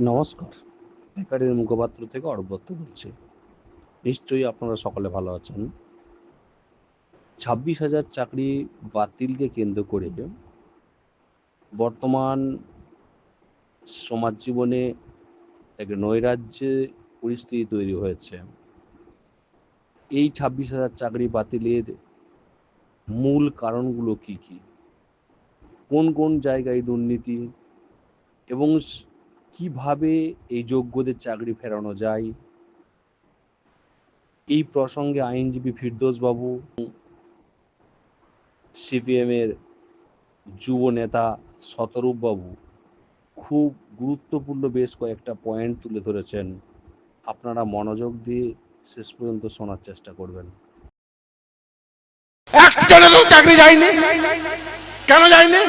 নমস্কার। বেকারের মুখপাত্র থেকে অরূপ দত্ত বলছি। নিশ্চয়ই আপনারা সকলে ভালো আছেন। ছাব্বিশ হাজার চাকরি বাতিলকে কেন্দ্র করে বর্তমান সমাজ জীবনে এক নৈরাজ্যে পরিস্থিতি তৈরি হয়েছে। এই ছাব্বিশ হাজার চাকরি বাতিলের মূল কারণগুলো কি কি? কোন কোন জায়গায় দুর্নীতি? এবং কীভাবে এই যোগ্যদের চাকরি ফেরানো যায়? এই প্রসঙ্গে আইনজীবী ফিরদোস বাবু সিপিএম এর যুব নেতা শতরূপ বাবু খুব গুরুত্বপূর্ণ বেশ কয়েকটা পয়েন্ট তুলে ধরেছেন। আপনারা মনোযোগ দিয়ে শেষ পর্যন্ত শোনার চেষ্টা করবেন। চাকরি যায়নি। কেন যায়নি?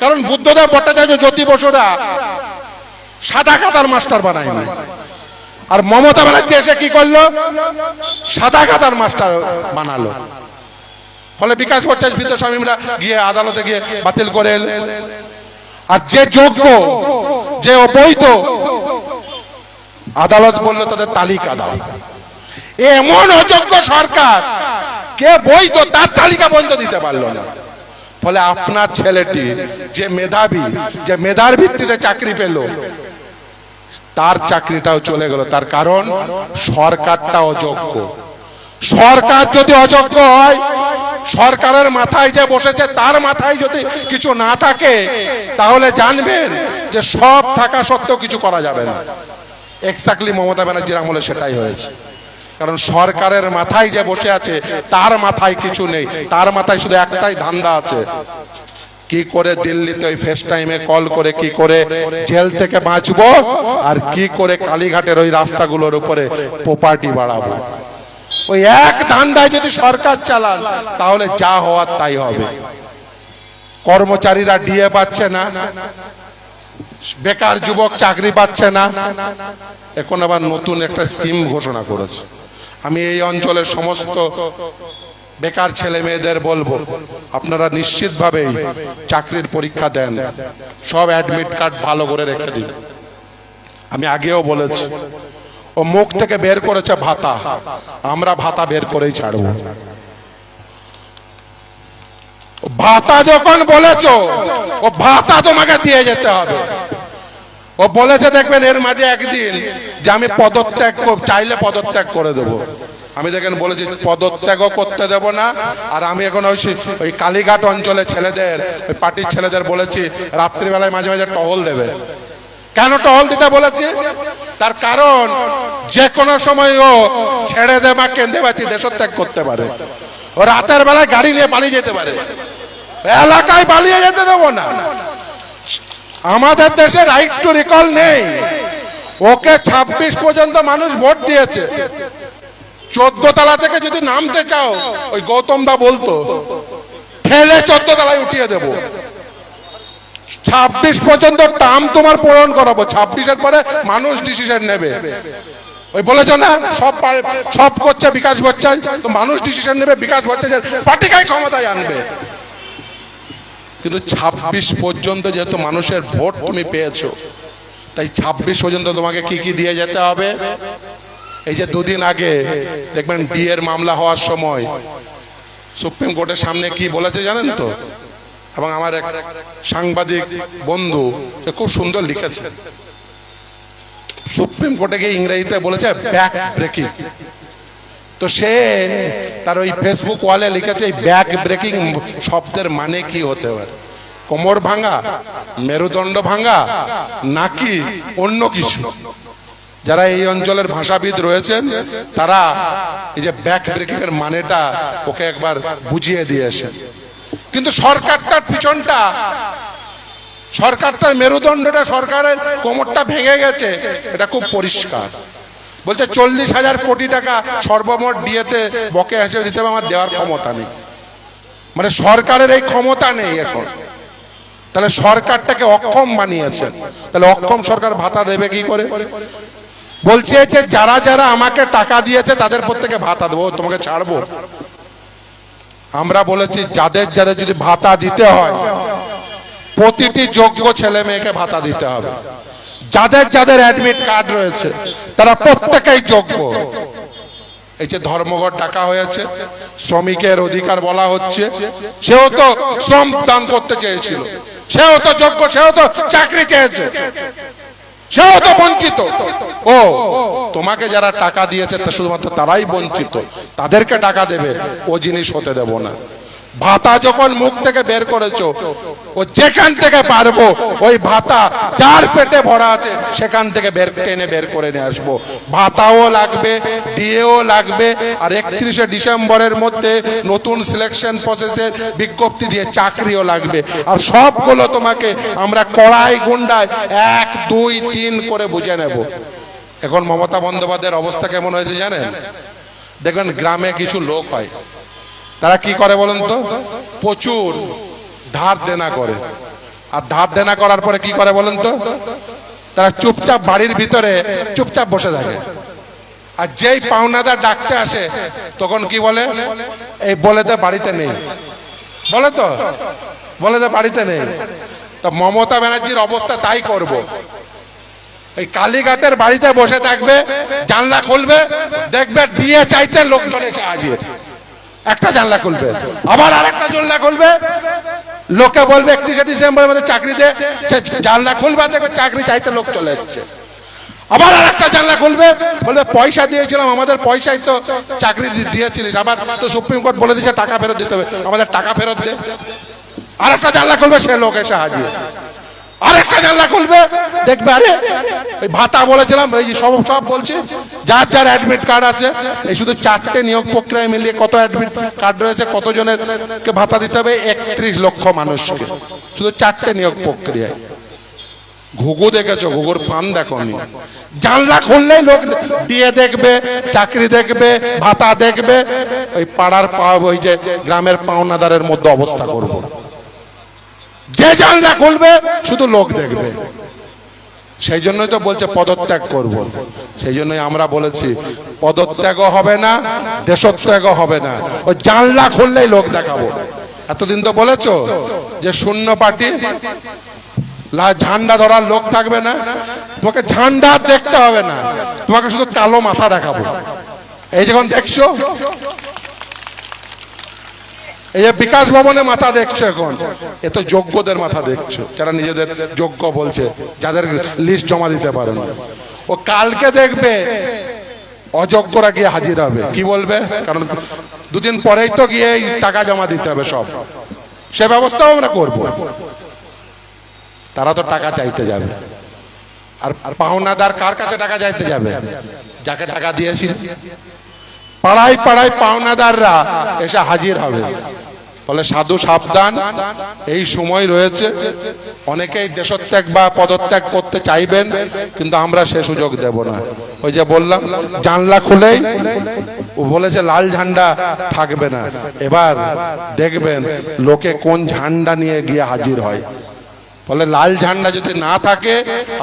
কারণ বুদ্ধদেব ভট্টাচার্য জ্যোতি বসুরা সাদা কাতার মাস্টার বানায়নি আর মমতা ব্যানার্জি এসে কি করল? সাদা কাতার মাস্টার বানালো। ফলে বিকাশ ভট্টাচার্য বিদ্যাস্বামীরা গিয়ে আদালতে গিয়ে বাতিল করে আর যে যোগ্য, যে অবৈধ, আদালত বলল তাদের তালিকা দাও। এমন অযোগ্য সরকার, কে বৈধ, তার তালিকা বন্ধ দিতে পারল না। ফলে আপনার ছেলেটি যে মেধাবী, যে মেধার ভিত্তিতে চাকরি পেল তার চাকরিটাও চলে গেল। তার কারণ সরকারটা অযোগ্য সরকার যদি অযোগ্য হয়, সরকারের মাথায় যে বসেছে, তার মাথায় যদি কিছু না থাকে, তাহলে জানবেন যে সব থাকা সত্ত্বেও কিছু করা যাবে না। এক্স্যাক্টলি মমতা ব্যানার্জির আমলে সেটাই হয়েছে। কারণ সরকারের মাথায় যে বসে আছে, তার মাথায় কিছু নেই। তার মাথায় শুধু একটাই ধান্দা আছে। কি করে দিল্লিতে ওই ফেস টাইমে কল করে কি করে জেল থেকে বাঁচবো? আর কি করে কালীঘাটের ওই রাস্তাগুলোর উপরে প্রপার্টি বাড়াবো? ওই এক ধান্দায় যদি সরকার চালান তাহলে যা হওয়ার তাই হবে। কর্মচারীরা ডিএ পাচ্ছে না। বেকার যুবক চাকরি পাচ্ছে না। এখন আবার নতুন একটা স্কিম ঘোষণা করেছে। আমি এই অঞ্চলের সমস্ত বেকার ছেলে মেয়েদের বলব, আপনারা নিশ্চিতভাবেই চাকরির পরীক্ষা দেন। সব অ্যাডমিট কার্ড ভালো করে রেখে দিন। আমি আগেও বলেছি, ও মুখ থেকে বের করেছে ভাতা, আমরা ভাতা বের করেই ছাড়বো। ভাতা যখন বলেছ, ও ভাতা তোমাকে দিয়ে যেতে হবে। ও বলেছে, দেখবেন এর মাঝে একদিন যে আমি পদত্যাগ চাইলে পদত্যাগ করে দেব। আমি দেখেন বলেছি, পদত্যাগও করতে দেব না। আর আমি এখন ওই ওই কালীঘাট অঞ্চলে ছেলেদের, ওই পার্টির ছেলেদের বলেছি, রাত্রিবেলায় মাঝে মাঝে টহল দেবে। কেন টহল দিতে বলেছি? তার কারণ যে কোনো সময় ও ছেড়ে দেবা কেঁদে বাঁচি দেশত্যাগ করতে পারে। ও রাতের বেলায় গাড়ি নিয়ে পালিয়ে যেতে পারে। এলাকায় পালিয়ে যেতে দেবো না। আমাদের দেশে রাইট টু রিকল নেই। ওকে ২৬ পর্যন্ত মানুষ ভোট দিয়েছে। চোদ্দ তলা থেকে যদি নামতে চাও, ওই গৌতম দা বলতো ফেলে চোদ্দ তলায় উঠিয়ে দেব। ছাব্বিশ পর্যন্ত টার্ম তোমার পূরণ করাবো। ছাব্বিশের পরে মানুষ ডিসিশন নেবে। ওই বলেছ না? সব সব করছে বিকাশ ভট্টাচার্য। তো মানুষ ডিসিশন নেবে, বিকাশ ভট্টাচার্য পার্টিকাই ক্ষমতায় আনবে। কিন্তু ২৬ পর্যন্ত যেহেতু মানুষের ভোট তুমি পেয়েছ, তাই ২৬ পর্যন্ত তোমাকে কি কি দিয়ে যেতে হবে? এই যে দুদিন আগে, দেখবেন ডি এর মামলা হওয়ার সময় সুপ্রিম কোর্টের সামনে কি বলেছে জানেন তো? এবং আমার এক সাংবাদিক বন্ধু খুব সুন্দর লিখেছে। সুপ্রিম কোর্টে গিয়ে ইংরেজিতে বলেছে, ব্যাক ব্রেকিং। তো সে তার ওই ফেসবুক ওয়ালে লিখেছে এই ব্যাক ব্রেকিং শব্দের মানে কি হতে পারে? কোমর ভাঙা, মেরুদণ্ড ভাঙা, নাকি অন্য কিছু? যারা এই অঞ্চলের ভাষাবিদ রয়েছেন, তারা এই যে ব্যাক ব্রেকিং এর মানেটা ওকে একবার বুঝিয়ে দিয়েছেন কিন্তু সরকারটার পিছনটা, সরকারটার মেরুদণ্ডটা সরকারের কোমরটা ভেঙে গেছে, এটা খুব পরিষ্কার। বলছে, চল্লিশ হাজার কোটি টাকা সর্বমোট দিয়েতে বকে হিসেবে দিতে হবে, আমার দেওয়ার ক্ষমতা নেই। মানে সরকারের এই ক্ষমতা নেই এখন। তাহলে সরকারটাকে অক্ষম বানিয়েছেন। তাহলে অক্ষম সরকার ভাতা দেবে কি করে? বলছে যে যারা যারা আমাকে টাকা দিয়েছে, তাদের প্রত্যেকে ভাতা দেবো, তোমাকে ছাড়বো। আমরা বলেছি, যাদের যাদের যদি ভাতা দিতে হয়, প্রতিটি যোগ্য ছেলে মেয়েকে ভাতা দিতে হবে। যাদের যাদের অ্যাডমিট কার্ড রয়েছে, তারা প্রত্যেকেই যোগ্য। এই যে ধর্মঘট টাকা হয়েছে, শ্রমিকের অধিকার বলা হচ্ছে, সেও তো শ্রম দান করতে চেয়েছিল। সেও তো যোগ্য, সেও তো চাকরি চেয়েছে। সেও তো বঞ্চিত। ও, তোমাকে যারা টাকা দিয়েছে শুধুমাত্র তারাই বঞ্চিত। তাদেরকে টাকা দেবে, ও জিনিস হতে দেব না। ভাতা যখন মুখ থেকে বের করেছ, ও যেখান থেকে পারব, ওই ভাতা যার পেটে ভরা আছে, সেখান থেকে বের টেনে বের করে নিয়ে আসব। ভাতাও লাগবে, ডিএও লাগবে, আর একত্রিশে ডিসেম্বরের মধ্যে নতুন সিলেকশন প্রসেসের বিজ্ঞপ্তি দিয়ে চাকরিও লাগবে। আর সবগুলো তোমাকে আমরা কড়াই গুন্ডায় এক, দুই, তিন করে বুঝে নেব। এখন মমতা বন্দ্যোপাধ্যায়ের অবস্থা কেমন হয়েছে জানেন? দেখবেন গ্রামে কিছু লোক হয়। তারা কি করে বলুন তো? প্রচুর ধার দেনা করে। আর ধার দেনা করার পরে কি করে বলুন তো? তারা চুপচাপ বাড়ির ভিতরে চুপচাপ বসে থাকে। আর যেই পাওনাদার ডাকতে আসে, তখন কি বলে? এই বলে তো বাড়িতে নেই। বলে তো? বলে তো বাড়িতে নেই। তো মমতা ব্যানার্জির অবস্থা তাই করব। এই কালীঘাটের বাড়িতে বসে থাকবে, জানলা খুলবে, দেখবে দিয়ে চাইতে লোকজন এসে হাজির। একটা জানলা খুলবে। আবার আরেকটা জানলা খুলবে। লোকে বলবে, একত্রিশে ডিসেম্বরের মধ্যে চাকরি দে। জানলা খুলবে দেখবে চাকরি চাইতে লোক চলে এসছে। আবার আর একটা জানলা খুলবে। বলবে, পয়সা দিয়েছিলাম, আমাদের পয়সাই তো চাকরি দিয়েছিলিস। আবার তো সুপ্রিম কোর্ট বলে দিয়েছে, টাকা ফেরত দিতে হবে। আমাদের টাকা ফেরত দে। আর একটা জানলা খুলবে, সে লোক এসে হাজির। আরেকটা জানলা খুলবে। দেখবে, আরে ভাতা বলেছিলাম, এই সব বলছি। যার যার অ্যাডমিট কার্ড আছে, এই শুধু চারটে নিয়োগ প্রক্রিয়ায় কত অ্যাডমিট কার্ড রয়েছে কতজনের কে ভাতা দিতে হবে, একত্রিশ লক্ষ শুধু চারটে নিয়োগ প্রক্রিয়ায়। ঘুঘু দেখেছ? ঘুঘুর ফান দেখনি জানলা খুললেই লোক দিয়ে দেখবে, চাকরি দেখবে, ভাতা দেখবে। ওই পাড়ার পা- ওই যে গ্রামের পাওনাদারের মধ্যে অবস্থা করব। যে জানলা খুলবে, শুধু লোক দেখবে। সেই জন্যই তো বলছে পদত্যাগ করব। সেই জন্যই আমরা বলেছি, পদত্যাগও হবে না, দেশত্যাগও হবে না। ওই জানলা খুললেই লোক দেখাবো। এতদিন তো বলেছ যে শূন্য পার্টি ঝান্ডা ধরার লোক থাকবে না। তোমাকে ঝান্ডা দেখতে হবে না। তোমাকে শুধু কালো মাথা দেখাবো। এই যখন দেখছ এই যে বিকাশ ভবনে মাথা দেখছ এখন? এ তো যোগ্যদের মাথা দেখছ, যারা নিজেদের যোগ্য বলছে, যাদের লিস্ট জমা দিতে পারে না। ও কালকে দেখবে, অযোগ্যরা গিয়ে হাজির হবে। কি বলবে? কারণ দুদিন পরেই তো গিয়ে টাকা জমা দিতে হবে সব। সে ব্যবস্থাও আমরা করব। তারা তো টাকা চাইতে যাবে। আর পাওনাদার কার কাছে টাকা চাইতে যাবে? যাকে টাকা দিয়েছিল পাড়ায় পাড়ায় পাওনাদাররা এসে হাজির হবে। ফলে সাধু সাবধান, এই সময় রয়েছে। অনেকেই দেশত্যাগ বা পদত্যাগ করতে চাইবেন, কিন্তু আমরা সে সুযোগ দেব না। ওই যে বললাম, জানলা খুলেই বলেছে, লাল ঝান্ডা থাকবে না। এবার দেখবেন, লোকে কোন ঝান্ডা নিয়ে গিয়ে হাজির হয়। ফলে লাল ঝান্ডা যদি না থাকে,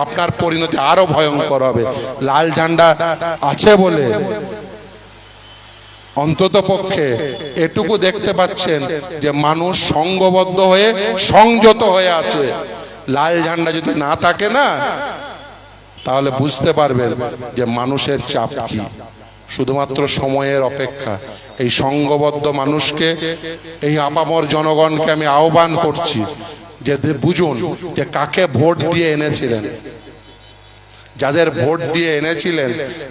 আপনার পরিণতি আরও ভয়ঙ্কর হবে। লাল ঝান্ডা আছে বলে অন্তত পক্ষে এটুকু দেখতে পাচ্ছেন যে মানুষ সংঘবদ্ধ হয়ে সংযত হয়ে আছে। লাল ঝান্ডা যদি না থাকে না, তাহলে বুঝতে পারবেন যে মানুষের চাপ কি। শুধুমাত্র সময়ের অপেক্ষা। এই সংঘবদ্ধ মানুষকে, এই আপামর জনগণকে আমি আহ্বান করছি যে বুঝুন যে কাকে ভোট দিয়ে এনেছিলেন। যাদের ভোট দিয়ে এনেছিলেন,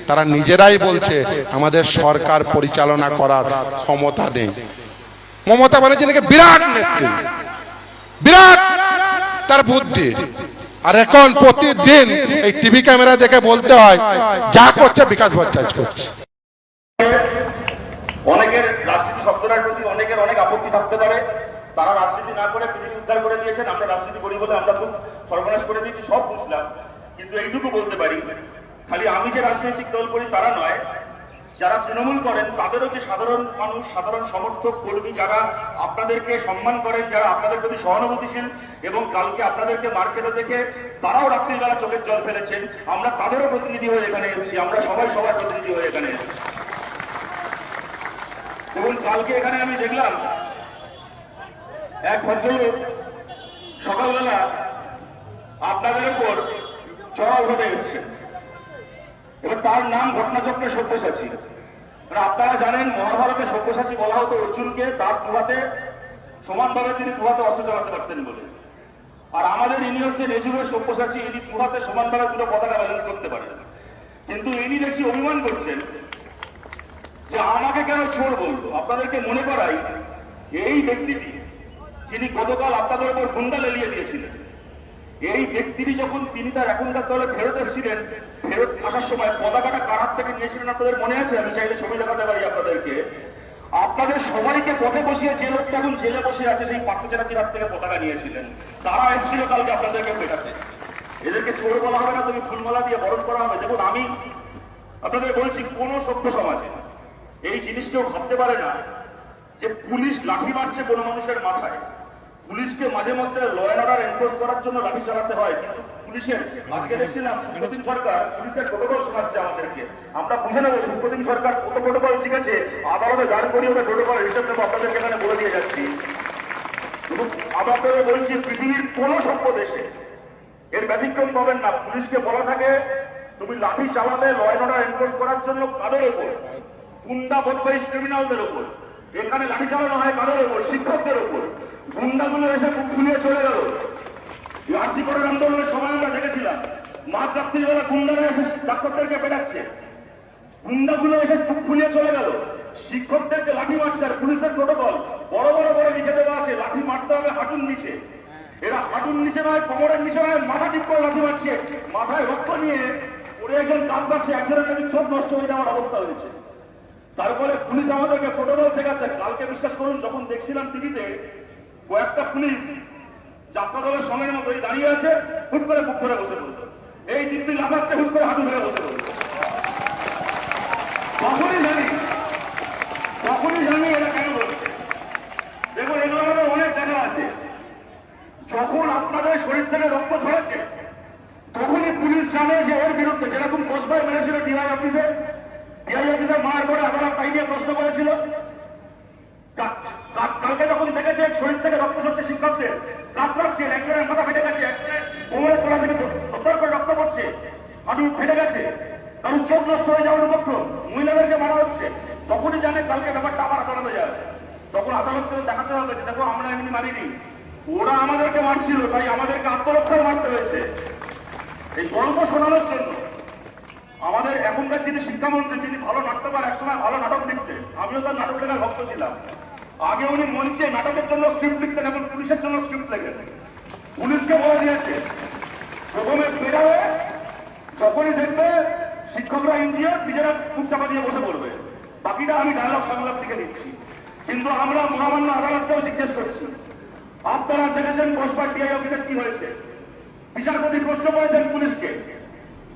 তারা নিজেরাই বলছে, আমাদের সরকার পরিচালনা করার ক্ষমতা নেই। মমতা ব্যানার্জি নাকি বিরাট নেত্রী, বিরাট তার বুদ্ধি। আর এখন প্রতিদিন এই টিভি ক্যামেরা দেখে বলতে হয়, যা করছে বিকাশ ভট্টাচার্য করছে। অনেকের রাজনীতি শব্দটার প্রতি অনেকের অনেক আপত্তি থাকতে পারে। তারা রাজনীতি না করে পৃথিবী উদ্ধার করে দিয়েছেন। আমরা রাজনীতি করি বলে আমরা খুব সর্বনাশ করে দিয়েছি, সব বুঝলাম। কিন্তু এইটুকু বলতে পারি, খালি আমি যে রাজনৈতিক দল করি তারা নয়, যারা তৃণমূল করেন তাদেরও যে সাধারণ মানুষ, সাধারণ সমর্থক, কর্মী যারা আপনাদেরকে সম্মান করেন, যারা আপনাদের প্রতি সহানুভূতিশীল এবং কালকে আপনাদেরকে মার্কেটে দেখে তারাও রাত্রিবেলা চোখের জল ফেলেছেন, আমরা তাদেরও প্রতিনিধি হয়ে এখানে এসেছি, আমরা সবাই সবার প্রতিনিধি হয়ে এখানে এসেছি। দেখুন, কালকে এখানে আমি দেখলাম এক ভদ্রলোক সকালবেলা আপনাদের উপর চড়াওভাবে এসছেন এবার তার নাম ঘটনাচক্রে সব্যসাচী। মানে আপনারা জানেন, মহাভারতে সব্যসাচী বলা হতো অর্জুনকে, তার দুহাতে, সমানভাবে তিনি দুহাতে অস্ত্র চালাতে পারতেন বলে। আর আমাদের ইনি হচ্ছে নেজুরের সব্যসাচী, ইনি দুহাতে সমানভাবে দুটো পতাকা ব্যালেন্স করতে পারেন। কিন্তু ইনি বেশি অভিমান করছেন যে আমাকে কেন চোর বলব আপনাদেরকে মনে করাই, এই ব্যক্তিটি, যিনি গতকাল আপনাদের উপর গুন্ডা লেলিয়ে দিয়েছিলেন এই ব্যক্তিটি যখন তিনি তার এখনকার দলে ফেরত এসেছিলেন, ফেরত আসার সময় পতাকাটা কার হাত থেকে নিয়েছিলেন আপনাদের মনে আছে? আমি চাইলে ছবি দেখাতে পারি আপনাদেরকে। আপনাদের সবাইকে পথে বসিয়ে যে লোকটা এখন জেলে বসে আছে, সেই পার্থ চ্যাটার্জির হাত থেকে পতাকা নিয়েছিলেন। তারা এসেছিল কালকে আপনাদেরকে পেটাতে। এদেরকে চোর বলা হবে না তুমি ফুলমালা দিয়ে বরণ করা হবে। দেখুন, আমি আপনাদের বলছি, কোন সভ্য সমাজে এই জিনিস কেউ ভাবতে পারে না যে পুলিশ লাঠি মারছে কোনো মানুষের মাথায়। পুলিশকে মাঝে মধ্যে ল অ্যান্ড অর্ডার এনফোর্স করার জন্য লাঠি চালাতে হয়। কিন্তু পুলিশের আজকে দেখছিলাম সুপ্রতিম সরকার পুলিশের প্রোটোকল শোনাচ্ছে আমাদেরকে। আমরা বুঝে নেব সুপ্রতিম সরকার কত প্রোটোকল শিখেছে। আদালতে দাঁড় করিয়ে ওটা প্রোটোকল হিসেব নেব, আপনাদেরকে এখানে বলে দিয়ে যাচ্ছি। আপনাদের বলছি, পৃথিবীর কোন সভ্য দেশে এর ব্যতিক্রম পাবেন না। পুলিশকে বলা থাকে, তুমি লাঠি চালাবে ল অ্যান্ড অর্ডার এনফোর্স করার জন্য কাদের ওপর? গুন্ডা বদমাইশ ক্রিমিনালদের ওপর। এখানে লাঠি চালানো হয় কাদের ওপর? শিক্ষকদের ওপর। গুন্ডাগুলো এসে মুখ খুলিয়ে চলে গেল। করে আন্দোলনের সময় আমরা দেখেছিলাম মাঝ রাত্রিবেলা গুন্ডারা এসে ডাক্তারদেরকে পেটাচ্ছে। গুন্ডাগুলো এসে মুখ খুলিয়ে চলে গেল। শিক্ষকদেরকে লাঠি মারছে আর পুলিশের প্রোটোকল। বড় বড় করে লিখে দেওয়া আছে, লাঠি মারতে হবে হাঁটুর নিচে। এরা হাঁটুর নিচে নয়, কোমরের নিচে নয়, মাথা ঠিক করে লাঠি মারছে। মাথায় রক্ত নিয়ে পড়ে একজন কান পাচ্ছে একজনের নাকি চোখ নষ্ট হয়ে যাওয়ার অবস্থা হয়েছে। তারপরে পুলিশ আমাদেরকে প্রোটোকল শেখাচ্ছে। কালকে বিশ্বাস করুন, যখন দেখছিলাম টিভিতে কয়েকটা পুলিশ যাত্রা দলের সময়ের মতোই দাঁড়িয়ে আছে, হুট করে বুক ধরে বসে পড়ল। এই দিব্যি লাফাচ্ছে, হুট করে হাঁটু ধরে বসে পড়ল। তখনই জানি তখনই জানি এরা কেন বলছে দেখুন, এগুলো আমাদের অনেক জায়গা আছে। যখন আপনাদের শরীর থেকে রক্ত ছড়াচ্ছে, তখনই পুলিশ জানে যে এর বিরুদ্ধে যেরকম কোষভাই মেরেছিল ডিআই অফিসে করে আদালত তাই নিয়ে প্রশ্ন করেছিল। কালকে যখন দেখেছে শরীর থেকে রক্ত ঝরছে শিক্ষকদের কাতরাচ্ছেন একজনের মাথা ফেটে গেছে, একজনের কোমরের তোলা থেকে সত্তর করে রক্ত পড়ছে হাঁটু ফেটে গেছে কারণ চোখ নষ্ট হয়ে যাওয়ার উপক্রম, মহিলাদেরকে মারা হচ্ছে। তখনই জানে কালকে ব্যাপারটা আবার আদালতে যাবে। তখন আদালতকে দেখাতে হবে যে, দেখো, আমরা এমনি মারিনি ওরা আমাদেরকে মারছিল, তাই আমাদেরকে আত্মরক্ষায় মারতে হয়েছে। এই গল্প শোনানোর জন্য এখনকার যিনি শিক্ষামন্ত্রী, যিনি ভালো নাটক নাট্যকার, একসময় ভালো নাটক লিখতেন আমিও তার নাটক লেখার ভক্ত ছিলাম। আগে উনি মঞ্চে নাটকের জন্য স্ক্রিপ্ট লিখতেন এবং পুলিশের জন্য স্ক্রিপ্ট লেখেন। পুলিশকে বলে দিয়েছে। প্রথমে বেরাবে যখনই দেখবে শিক্ষকরা ইঞ্জিনিয়ার নিজেরা খুব চাপা দিয়ে বসে পড়বে। বাকিটা আমি ডায়লগ সংলাপ থেকে দিচ্ছি কিন্তু আমরা মহামান্য আদালতকেও জিজ্ঞেস করছি, আপনারা দেখেছেন বসবার ডিআই অফিসে কি হয়েছে? বিচারপতি প্রশ্ন করেছেন পুলিশকে।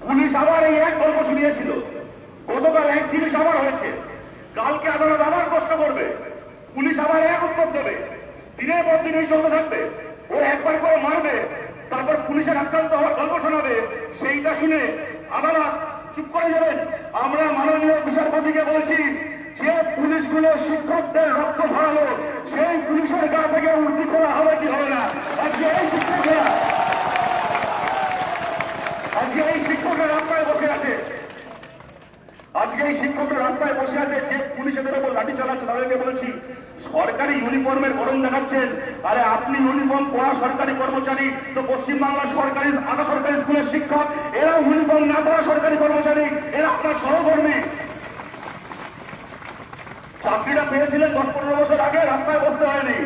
পুলিশ আবার এই এক গল্প শুনিয়েছিল। গতকাল এক জিনিস আবার হয়েছে। কালকে আদালত আবার প্রশ্ন করবে। পুলিশ আবার এক উত্তর দেবে। দিনের পর দিন এই চলতে থাকবে। ও একবার করে মারবে। তারপর পুলিশের আক্রান্ত হওয়ার গল্প শোনাবে। সেইটা শুনে আদালত চুপ করে যাবেন। আমরা মাননীয় বিচারপতিকে বলছি, যে পুলিশগুলো শিক্ষকদের রক্ত ছড়ালো সেই পুলিশের গা থেকে উর্দি করা হবে কি হবে না? আজকে এই শিক্ষকরা আজকে এই শিক্ষকের রাস্তায় বসে আছে। আজকে এই শিক্ষকের রাস্তায় বসে আছে যে পুলিশেদের উপর লাঠি চালাচ্ছে, তাদেরকে বলছি, সরকারি ইউনিফর্মের গরম দেখাচ্ছেন। আরে আপনি ইউনিফর্ম পড়া সরকারি কর্মচারী, তো পশ্চিমবাংলার সরকারি আধা সরকারি স্কুলের শিক্ষক এরাও ইউনিফর্ম না পড়া সরকারি কর্মচারী, এরা আপনার সহকর্মী। চাকরিটা পেয়েছিলেন দশ পনেরো বছর আগে, রাস্তায় বসতে হয়নি।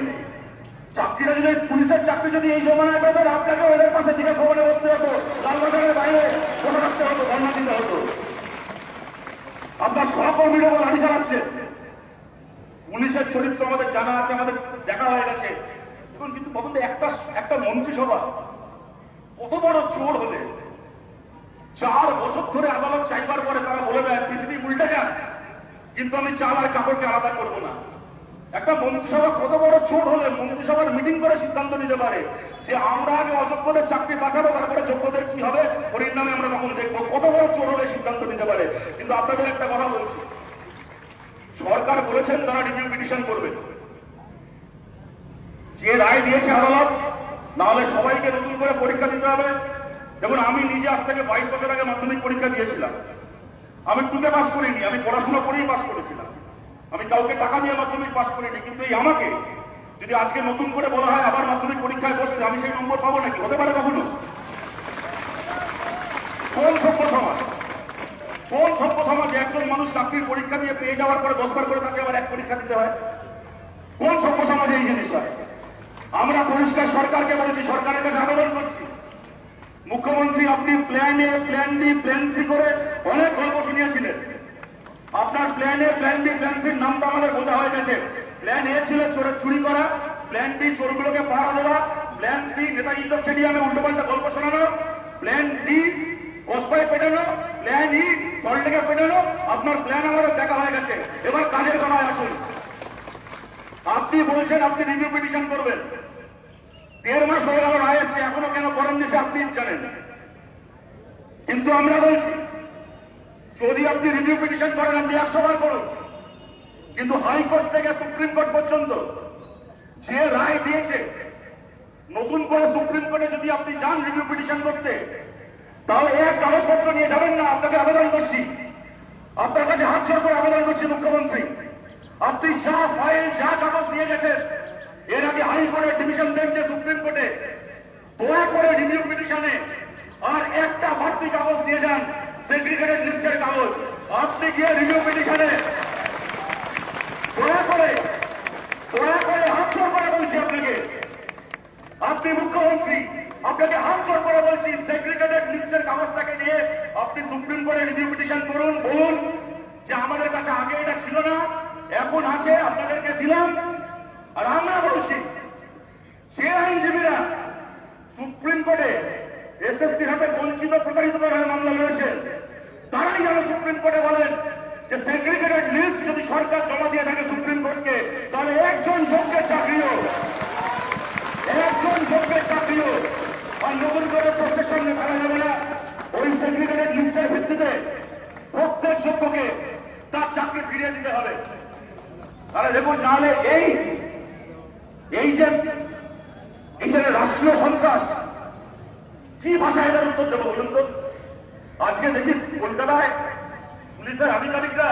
চাকরিটা যদি পুলিশের চাকরি যদি এই জমানায় পেতেন আপনাকেও এদের পাশে জিজ্ঞেস ভবনে বসতে হতো। লালবাজারের বাইরে বসে রাখতে হতো, ধর্ণা দিতে হতো। আপনার সহকর্মীর ওপর লাঠি চালাচ্ছেন পুলিশের চরিত্র আমাদের জানা আছে, আমাদের দেখা হয়ে গেছে। এখন কিন্তু ভাবুন একটা একটা মন্ত্রিসভা কত বড় চোর হলে, চার বছর ধরে আদালত চাইবার পরে তারা বলে দেয়, পৃথিবী উল্টে যান কিন্তু আমি চাল আর কাপড়কে আলাদা করব না। একটা মন্ত্রিসভা কত বড় চোর হলে মন্ত্রিসভার মিটিং করে সিদ্ধান্ত নিতে পারে যে আমরা আগে অযোগ্যদের চাকরি বাঁচাবো তারপরে যোগ্যদের কি হবে? নামে আমরা তখন দেখব। কত বড় চোর হলে সিদ্ধান্ত নিতে পারে। কিন্তু আপনাদের একটা কথা বলছি। সরকার বলেছেন তারা রিভিউ পিটিশন করবে। যে রায় দিয়েছে আদালত, নাহলে সবাইকে নতুন করে পরীক্ষা দিতে হবে। যেমন আমি নিজে আজ থেকে বাইশ বছর আগে মাধ্যমিক পরীক্ষা দিয়েছিলাম। আমি টুকে পাস করিনি, আমি পড়াশোনা করেই পাস করেছিলাম। আমি কাউকে টাকা দিয়ে মাধ্যমিক পাস করিনি, কিন্তু এই আমাকে যদি আজকে নতুন করে বলা হয় আবার মাধ্যমিক পরীক্ষায় বসে আমি সেই নম্বর পাবো নাকি? হতে পারে কখনো? কোন সভ্য সমাজ? কোন সভ্য সমাজে একজন মানুষ চাকরির পরীক্ষা দিয়ে পেয়ে যাওয়ার পরে দশবার করে তাকে আবার এক পরীক্ষা দিতে হয়? কোন সভ্য সমাজে এই জিনিস হয়? আমরা পরিষ্কার সরকারকে বলেছি, সরকারের কাছে আবেদন করছি। মুখ্যমন্ত্রী আপনি plan plan B plan C করে অনেক গল্প শুনিয়েছিলেন। আপনার plan A plan B plan সির নামটা আমাদের বোঝা হয়ে গেছে। প্ল্যান এ ছিল চুরি করা। প্ল্যান বি চোরগুলোকে পাহারা দেওয়া। প্ল্যান সি নেতাজি ইন্ডোর স্টেডিয়ামে উল্টোপাল্টা গল্প শোনানো। প্ল্যান ডি কসবায় পেটানো। প্ল্যান ই সল্টেকে পেটানো। আপনার প্ল্যান আমাদের দেখা হয়ে গেছে। এবার কাজের বেলায় আসুন। আপনি বলছেন আপনি রিভিউ পিটিশন করবেন। দেড় মাস হয়ে গেল রায় এসছে। এখনও কেন করেননি সে আপনি জানেন। কিন্তু আমরা বলছি যদি আপনি রিভিউ পিটিশন করেন, আপনি একশো বার করুন কিন্তু হাইকোর্ট থেকে, সুপ্রিম কোর্ট পর্যন্ত যে রায় দিয়েছে, নতুন করে সুপ্রিম কোর্টে যদি আপনি যান রিভিউ পিটিশন করতে, তাহলে এক কাগজপত্র নিয়ে যাবেন না, আপনাকে আবেদন করছি। আপনার কাছে হাত ছেড়ে করে আবেদন করছি মুখ্যমন্ত্রী। আপনি যা ফাইল যা কাগজ নিয়ে গেছেন, এর আগে হাইকোর্টের ডিভিশন বেঞ্চে সুপ্রিম কোর্টে দয়া করে রিভিউ পিটিশনে আর একটা বাড়তি কাগজ নিয়ে যান। সেগ্রিগেটেড লিস্টের কাগজ আপনি গিয়ে রিভিউ পিটিশনে দয়া করে দয়া করে হাত জোর করে বলছি আপনাকে। আপনি মুখ্যমন্ত্রী, আপনাকে হাত জোর করে বলছি সেগ্রিগেটেড লিস্টের কাগজটাকে নিয়ে আপনি সুপ্রিম কোর্টে রিভিউ পিটিশন করুন, বলুন যে আমাদের কাছে আগে এটা ছিল না, এখন আছে আপনাদেরকে দিলাম। আর আমরা বলছি সে আইনজীবীরা সুপ্রিম কোর্টে এসএসসির হাতে বঞ্চিত প্রতারিত করার মামলা রয়েছে তারাই যেন সুপ্রিম কোর্টে বলেন যে সেগ্রিগেটেড লিস্ট যদি সরকার জমা দিয়ে থাকে সুপ্রিম কোর্টকে তাহলে একজন যোগ্যের চাকরিও, একজন যোগ্যের চাকরিও, আর নতুন করে প্রশ্নের সামনে ফেলা যাবে না। ওই সেগ্রিগেটেড লিস্টের ভিত্তিতে প্রত্যেক যোগ্যকে তার চাকরি ফিরিয়ে দিতে হবে। তাহলে দেখুন, নাহলে এই এই যে এই যে রাষ্ট্রীয় সন্ত্রাস, কি ভাষায় এটার উত্তর দেবো বলুন তো? আজকে দেখি কলকাতায় পুলিশের আধিকারিকরা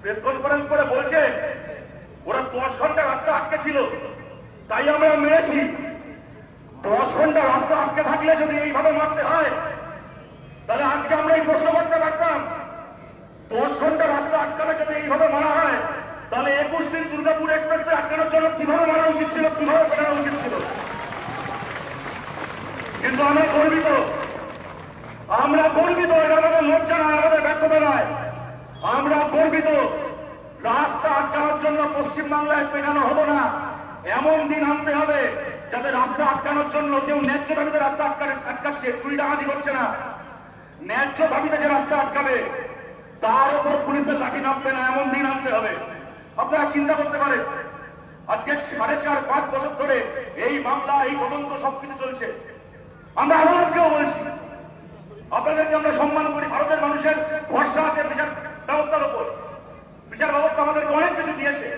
প্রেস কনফারেন্স করে বলছে, ওরা দশ ঘণ্টা রাস্তা আটকে ছিল, তাই আমরা মেরেছি। দশ ঘণ্টা রাস্তা আটকে থাকলে যদি এইভাবে মারতে হয়, তাহলে আজকে আমরা এই প্রশ্ন করতে পারতাম দশ ঘণ্টা রাস্তা আটকালে যদি এইভাবে মারা হয়, তাহলে একুশ দিন দুর্গাপুর এক্সপ্রেসে আটকানোর জন্য কীভাবে মারা উচিত ছিল, কীভাবে ফেরানো উচিত ছিল? কিন্তু আমরা গর্বিত আমরা গর্বিত এটা আমাদের লজ্জা নয় আমাদের ব্যর্থতা নয় আমরা গর্বিত। রাস্তা আটকানোর জন্য পশ্চিমবাংলায় পেটানো হব না। এমন দিন আনতে হবে যাতে রাস্তা আটকানোর জন্য কেউ ন্যায্য দাবিতে রাস্তা আটকানে আটকাচ্ছে, চুরি ডাকাতি করছে না। ন্যায্য দাবিতে যে রাস্তা আটকাবে, তার উপর পুলিশের লাঠি নামবে না, এমন দিন আনতে হবে। আপনারা চিন্তা করতে পারেন, আজকে সাড়ে চার, পাঁচ বছর ধরে এই মামলা, এই তদন্ত সবকিছু চলছে। আমরা আদালতকেও বলছি আপনাদেরকে আমরা সম্মান করি, ভারতের মানুষের ভরসা আছে বিচার ব্যবস্থার উপর। বিচার ব্যবস্থা আমাদেরকে অনেক কিছু দিয়েছে।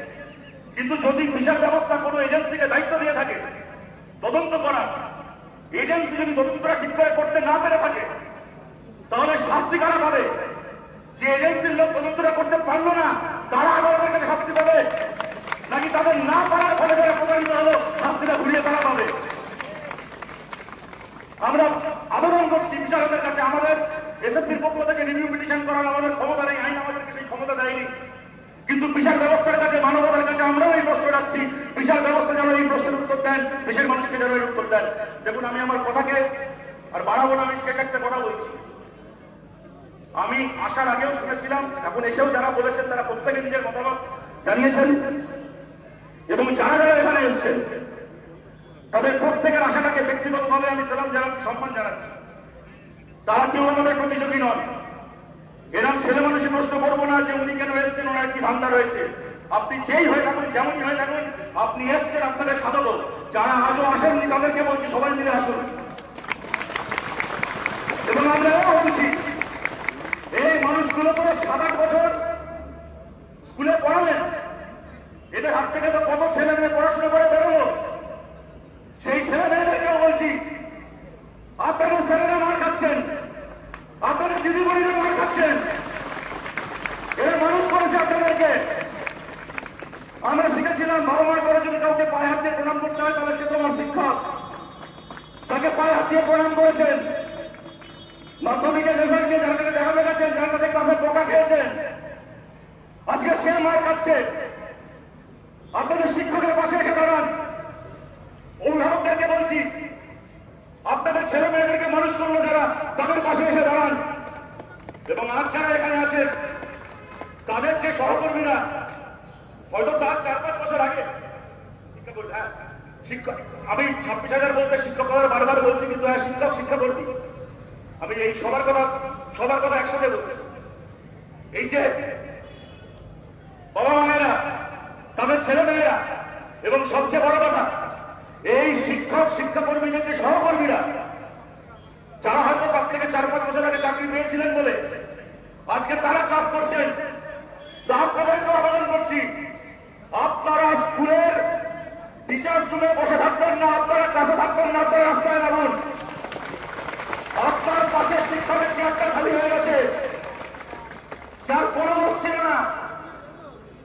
কিন্তু যদি বিচার ব্যবস্থা কোনো এজেন্সিকে দায়িত্ব দিয়ে থাকে, তদন্ত করার এজেন্সি যদি তদন্তটা ঠিক করে করতে না পেরে থাকে, তাহলে শাস্তি কারা পাবে? যে এজেন্সির লোক তদন্তটা করতে পারল না, তারা আদালতের কাছে শাস্তি পাবে? নাকি তাদের না পারার ফলে যারা প্রতারিত হলো, শাস্তিটা ঘুরিয়ে তারা পাবে? আমরা আবেদন করছি বিচারকের কাছে, আমাদের এসএসসির পক্ষ থেকে রিভিউ পিটিশন করার আমাদের ক্ষমতা নেই, আইন আমাদেরকে সেই ক্ষমতা দেয়নি। কিন্তু বিচার ব্যবস্থার কাছে, মানবতার কাছে আমরাও এই প্রশ্ন রাখছি, বিচার ব্যবস্থা যেন এই প্রশ্নের উত্তর দেন, দেশের মানুষকে যেন এর উত্তর দেন। দেখুন, আমি আমার কথাকে আর বাড়াবো না, আমি শেষ একটা কথা বলছি। আমি আসার আগেও শুনেছিলাম, এখন এসেও যারা বলেছেন, তারা প্রত্যেকে নিজের মতামত জানিয়েছেন এবং যারা যারা এখানে এসেছেন তাদের প্রত্যেকের আশাটাকে ব্যক্তিগতভাবে আমি সালাম জানাচ্ছি সম্মান জানাচ্ছি। তারা কেউ আমাদের প্রতিযোগী নন এরকম ছেলে মানুষের প্রশ্ন করব না যে উনি কেন এসছেন, ওনার কি ধান্দা রয়েছে? আপনি যেই হয়ে থাকুন, যেমনই হয়ে থাকুন, আপনি এসছেন আপনাদের স্বাগত যারা আজও আসেননি, তাদেরকে বলছি, সবাই মিলে আসুন। এবং আমরা এও বলছি, এই মানুষগুলো করে সাত আট বছর স্কুলে পড়ালেন। এদের হাত থেকে তো কত ছেলে মেয়ে পড়াশোনা করে বেরোলো সেই ছেলে মেয়েদেরকেও বলছি আপনাদের ছেলেরা খাচ্ছেন আপনাদের দিদিমণিরা মার খাচ্ছেন এরা মানুষ করেছে আপনাদেরকে আমরা শিখেছিলাম বাবা মায়ের করে যদি কাউকে পায়ে হাত দিয়ে প্রণাম করতে হয় তাহলে সে তোমার শিক্ষক তাকে পায়ে হাত দিয়ে প্রণাম করেছেন মাধ্যমিকের রেজাল্ট নিয়ে যার কাছে দেখা গেছেন যার কাছে ক্লাসে পোকা খেয়েছেন আজকে সে মার খাচ্ছে আপনাদের শিক্ষকের পাশে এসে দাঁড়ান অভিভাবকদেরকে বলছি আপনাদের ছেলে মেয়েদেরকে মানুষ করল যারা তাদের পাশে এসে দাঁড়ান এবং আজ যারা এখানে আছে তাদের যে সহকর্মীরা হয়তো তার চার পাঁচ বছর আগে শিক্ষা কর্মী, হ্যাঁ, শিক্ষক আমি ছাব্বিশ হাজার বলতে শিক্ষক হওয়ার বারবার বলছি, কিন্তু হ্যাঁ শিক্ষক শিক্ষা কর্মী আমি এই সবার কথা সবার কথা একসাথে বলছি এই যে বাবা মায়েরা, তাদের ছেলে মেয়েরা, এবং সবচেয়ে বড় কথা, এই শিক্ষক শিক্ষাকর্মীদের যে সহকর্মীরা, যারা হয়তো তার থেকে চার পাঁচ বছর আগে চাকরি পেয়েছিলেন বলে, আজকে তারা কাজ করছেন। আপনাদেরকে আবেদন করছি। আপনারা স্কুলের টিচার রুমে বসে থাকবেন না, আপনারা কাছে থাকবেন না, আপনারা রাস্তায় নামুন। আপনার পাশে শিক্ষকের চেয়ারটা খালি হয়ে গেছে। যার কোনো লোক ছিল না,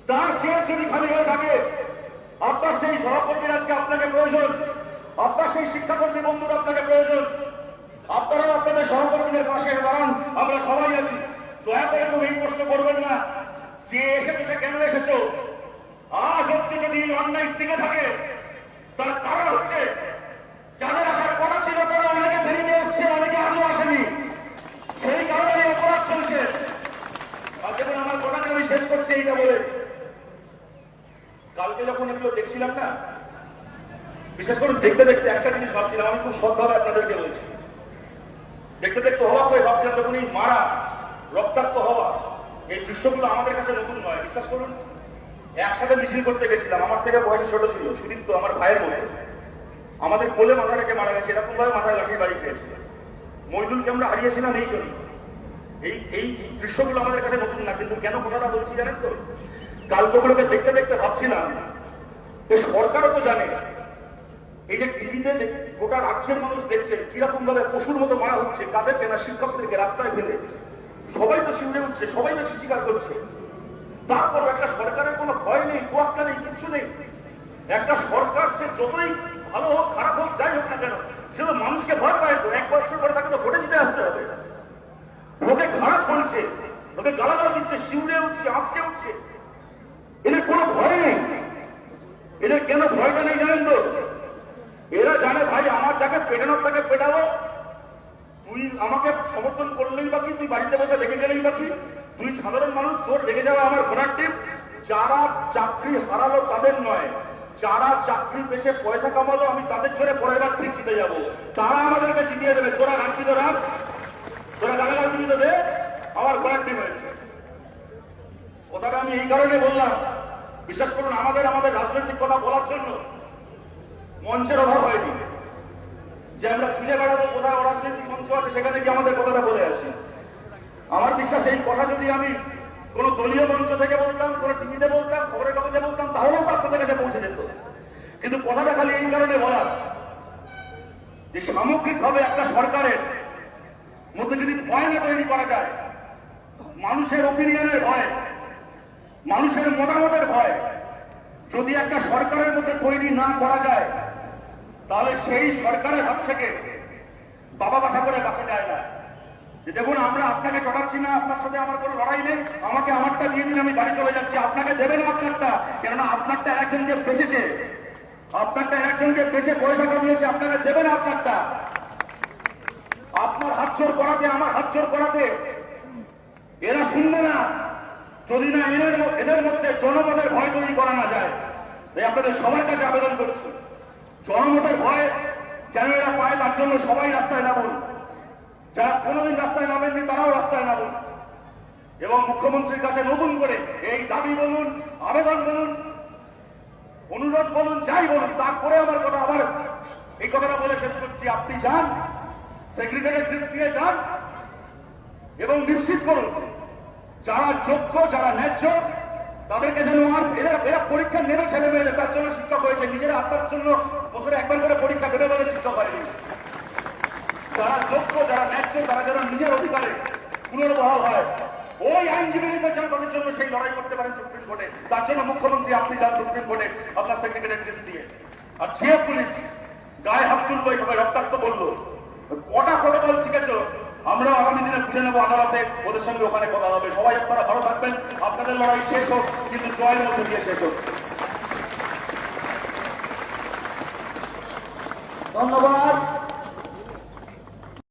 তার চেয়ার যদি খালি হয়ে থাকে, আপনার সেই সহকর্মীর আজকে আপনাকে প্রয়োজন। আপনার সেই শিক্ষাকর্মী বন্ধুরা আপনাকে প্রয়োজন। আপনারা আপনাদের সহকর্মীদের পাশে দাঁড়ান, আমরা সবাই আছি। দয়া করে কেউ এই প্রশ্ন করবেন না। যে এসে কেন এসেছ? আজ অব্দি যদি অন্যায় টিকে থাকে কালকে যখন এগুলো দেখছিলাম না, বিশেষ করে দেখতে দেখতে একটা জিনিস ভাবছিলাম খুব সৎভাবে আপনাদেরকে বলছি। দেখতে দেখতে হওয়া হয়ে ভাবছিলাম যখন মারা রক্তাক্ত হওয়া, এই দৃশ্যগুলো আমাদের কাছে নতুন নয়, বিশ্বাস করুন। একসাথে মিছিল করতে গেছিলাম। আমার থেকে বয়সে ছোট ছিল সুদীপ্ত আমার ভাইয়ের মতো আমাদের কোলে মাথা রেখে মারা গেছে এরকম ভাবে মাথায় লাঠির বাড়ি খেয়েছিল মইদুলকে আমরা হারিয়েছিলাম এই জন্য। এই এই দৃশ্যগুলো আমাদের কাছে নতুন না, কিন্তু কেন কথাটা বলছি জানেন তো? কালগুলোকে দেখতে দেখতে ভাবছিলাম, যে সরকারও তো জানে, এই যে টিভিতে গোটা রাজ্যের মানুষ দেখছে কীরকম ভাবে পশুর মতো মারা হচ্ছে কাদেরকে না শিক্ষকদেরকে রাস্তায় ফেলে, সবাই তো শিউরে উঠছে, সবাই তো স্বীকার করছে। তারপর একটা সরকারের কোনো ভয় নেই তোয়াক্কা নেই, কিচ্ছু নেই। একটা সরকার সে যতই ভালো হোক, খারাপ হোক, যাই হোক না কেন, সে তো মানুষকে ভয় পায় তো, এক বছর পরে তাকে তো ভোটে জিতে আসতে হবে। লোকে খারাপ বলছে লোকে গালাগাল দিচ্ছে, শিউরে উঠছে আঁচকে উঠছে। এদের কোনো ভয় নেই। এদের কেন ভয়টা নেই জানেন তো? এরা জানে, ভাই, আমার যাকে পেটানোর তাকে পেটাবো। তুই আমাকে সমর্থন করলেই বাকি তুই বাড়িতে বসে দেখে গেলেই বাকি তুই সাধারণ মানুষ, তোর রেগে যাওয়া আমার ঘোড়ার টিপ। যারা চাকরি হারালো তাদের নয়। যারা চাকরি পেছে পয়সা কামালো, আমি তাদের ছেড়ে পরের বার ঠিক জিতে যাব। তারা আমাদেরকে জিতিয়ে দেবে। তোরা রাখছি তো রাখ। তোরা গালাগাল তো দে। আমার ঘোড়ার টিম হয়েছে। কথাটা আমি এই কারণে বললাম। বিশেষ করুন, আমাদের আমাদের রাজনৈতিক কথা বলার জন্য মঞ্চের অভাব হয়নি। যে আমরা খুঁজে বেড়াবো কোথায় অরাজনৈতিক মঞ্চ আছে, সেখানে গিয়ে আমাদের কথাটা বলে আসি। আমার বিশ্বাস, এই কথা যদি আমি কোন দলীয় মঞ্চ থেকে বলতাম, কোন টিভিতে বলতাম, খবরের কাগজে বলতাম, তাহলেও তো আপনাদের কাছে পৌঁছে যেত। কিন্তু কথাটা খালি এই কারণে বলা, যে সামগ্রিকভাবে একটা সরকারের মধ্যে যদি ভয় না তৈরি করা যায়, মানুষের ওপিনিয়নের ভয়, মানুষের মতামতের ভয়, যদি একটা সরকারের মধ্যে তৈরি না করা যায়, তাহলে সেই সরকারের হাত থেকে বাবা বাসা করে বাঁচা যায় না। যে দেখুন, আমরা আপনাকে চড়াচ্ছি না, আপনার সাথে আমার কোনো লড়াই নেই। আমাকে আমারটা দিয়ে দিন, আমি বাড়ি চলে যাচ্ছি। আপনাকে দেবেন আপনারটা, কেননা আপনারটা একজনকে বেঁচেছে, আপনারটা একজনকে বেঁচে পয়সা কামিয়েছে, আপনাকে দেবেন আপনারটা। আপনার হাত চোর করাতে, আমার হাত চোর করাতে, এরা শুনবে না। যদি না এদের এদের মধ্যে জনমতের ভয় তৈরি করা না যায়, তাই আপনাদের সবার কাছে আবেদন করছি। জনমতের ভয় যেন এরা পায়, তার জন্য সবাই রাস্তায় নামুন। যারা কোনোদিন রাস্তায় নামেননি, তারাও রাস্তায় নামুন। এবং মুখ্যমন্ত্রীর কাছে নতুন করে এই দাবি বলুন, আবেদন বলুন, অনুরোধ বলুন, যাই বলুন, তারপরে আমার কথা আবার এই কথাটা বলে শেষ করছি। আপনি যান সেক্রেটারির দৃষ্টিতে যান এবং নিশ্চিত করুন, যারা যোগ্য, যারা ন্যায্য, তাদেরকে যেন আর এরা এরা পরীক্ষা নেবে ছেলে মেয়েদের তার জন্য শিক্ষক হয়েছে। নিজেরা আপনার জন্য বছরে একবার করে পরীক্ষা দেবে বলে শিক্ষক হয়নি। যারা যোগ্য, যারা ন্যায্য, তারা যেন নিজের অধিকারে পুনর্বহাল হয়। ওই আইনজীবীদের যেন তাদের জন্য সেই লড়াই করতে পারেন সুপ্রিম কোর্টে তার জন্য মুখ্যমন্ত্রী, আপনি যান সুপ্রিম কোর্টে আপনার সেক্রেটারি অ্যাড্রেস দিয়ে। আর যে পুলিশ, গায়ে হাত তুলবো এইভাবে রক্তাক্ত করল কটা প্রোটোকল শিখেছো? আমরাও আগামী দিনে বুঝে নেব আদালতে, ওদের সঙ্গে ওখানে কথা হবে। সবাই আপনারা ভালো থাকবেন। আপনাদের লড়াই শেষ হোক, কিন্তু জয়ের মধ্যে দিয়ে শেষ হোক। ধন্যবাদ।